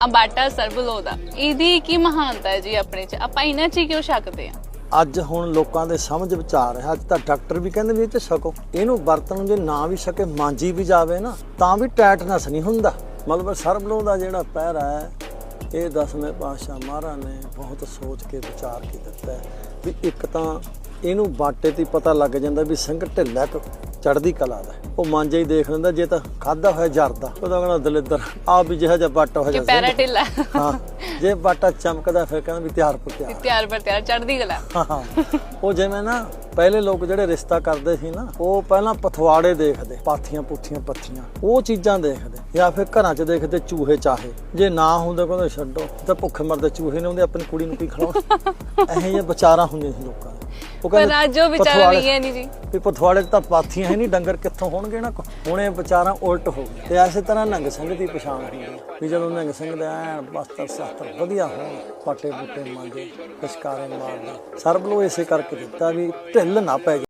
ਆ ਸਰਬਲੋ ਦਾ। ਇਹਦੀ ਕੀ ਮਹਾਨਤਾ ਹੈ ਜੀ ਆਪਣੇ ਚ? ਆਪਾਂ ਇਹਨਾਂ ਚ ਹੀ ਕਿਉਂ ਛਕਦੇ ਆ ਅੱਜ ਹੁਣ ਲੋਕਾਂ ਦੇ ਸਮਝ ਵਿਚਾਰ ਹੈ। ਅੱਜ ਤਾਂ ਡਾਕਟਰ ਵੀ ਕਹਿੰਦੇ ਵੀ ਇਹ ਚ ਛਕੋ। ਇਹਨੂੰ ਵਰਤਣ ਜੇ ਨਾ ਵੀ ਛਕੇ, ਮਾਂਜੀ ਵੀ ਜਾਵੇ ਨਾ, ਤਾਂ ਵੀ ਟੈਟਨਸ ਨਹੀਂ ਹੁੰਦਾ। ਮਤਲਬ ਸਰਬਲੋ ਦਾ ਜਿਹੜਾ ਪਹਿਰਾ ਹੈ, ਇਹ ਦਸਵੇਂ ਪਾਤਸ਼ਾਹ ਮਹਾਰਾਜ ਨੇ ਬਹੁਤ ਸੋਚ ਕੇ ਵਿਚਾਰ ਕੇ ਦਿੱਤਾ ਵੀ ਇੱਕ ਤਾਂ ਇਹਨੂੰ ਬਾਟੇ ਤੇ ਪਤਾ ਲੱਗ ਜਾਂਦਾ ਵੀ ਸਿੰਘ ਢਿੱਲਾ ਚੜਦੀ ਕਲਾ ਦਾ। ਉਹ ਮਾਂਜਾ ਹੀ ਦੇਖ ਲੈਂਦਾ ਜੇ ਤਾਂ ਖਾਦਾ ਹੋਇਆ ਜਰਦਾ। ਉਹਦਾ ਕਹਿੰਦਾ ਦਲਿੱਦਰ ਆ ਵੀ ਜਿਹਾ ਜਿਹਾ ਬਾਟਾ ਹੋ ਕਿ ਜਾ ਪੈਰਾ ਢਿੱਲਾ। ਹਾਂ ਜੇ ਬਾਟਾ ਚਮਕਦਾ ਫਿਰ ਕਹਿੰਦਾ ਵੀ ਤਿਆਰ ਪਰ ਤਿਆਰ। ਤਿਆਰ ਪਰ ਤਿਆਰ ਚੜਦੀ ਗਲਾ ਹਾਂ ਉਹ ਜਿਵੇਂ ਨਾ ਪਹਿਲੇ ਲੋਕ ਜਿਹੜੇ ਰਿਸ਼ਤਾ ਕਰਦੇ ਸੀ ਨਾ ਉਹ ਪਹਿਲਾਂ ਪਥਵਾੜੇ ਦੇਖਦੇ ਪਾਥੀਆਂ ਪੁੱਥੀਆਂ ਪੱਥੀਆਂ। ਉਹ ਚੀਜ਼ਾਂ ਦੇਖਦੇ। ਜਾਂ ਫਿਰ ਘਰਾਂ 'ਚ ਦੇਖਦੇ ਚੂਹੇ ਚਾਹੇ। ਜੇ ਨਾ ਹੁੰਦੇ ਕਹਿੰਦੇ ਛੱਡੋ। ਤਾਂ ਭੁੱਖੇ ਮਰਦੇ ਚੂਹੇ ਨੇ ਉਹਦੇ ਆਪਣੀ ਕੁੜੀ ਨੂੰ ਕੀ ਖਿਲਾਉਣਾ? ਇਹੋ ਜਿਹੇ ਵਿਚਾਰਾਂ ਹੁੰਦੀਆਂ ਸੀ ਲੋਕਾਂ ਦੇ। ਉਹ ਪਰ ਅੱਜ ਉਹ ਵਿਚਾਰਾ ਹੈ ਨਹੀਂ ਜੀ। ਵੀ ਪਥਵਾੜੇ ਤਾਂ ਪਾਥੀਆਂ ਹੈ ਨਹੀਂ ਡੰਗਰ ਕਿੱਥੋਂ ਹੋਣਗੇ ਨਾ? ਹੁਣ ਇਹ ਵਿਚਾਰਾਂ ਉਲਟ ਹੋ ਗਈਆਂ। ਤੇ ਐਸੇ ਤਰ੍ਹਾਂ ਨੰਗ ਸਿੰਘ ਦੀ ਪਛਾਣ ਹੁੰਦੀ ਹੈ ਵੀ ਜਦੋਂ ਨੰਗ ਸਿੰਘ ਦੇ ਐਨ ਬਸਤਰ ਸਾਸਤਰ ਵਧੀਆ ਹੋਣ ਪਾਟੇ ਬੂਟੇ ਮਾਂਜੇ ਕਸ਼ਕਾਰੇ ਮਾਰਦੇ ਸਰਬ ਨੂੰ ਇਸੇ ਕਰਕੇ ਦਿੱਤਾ ਵੀ ਢਿੱਲ ਨਾ ਪੈ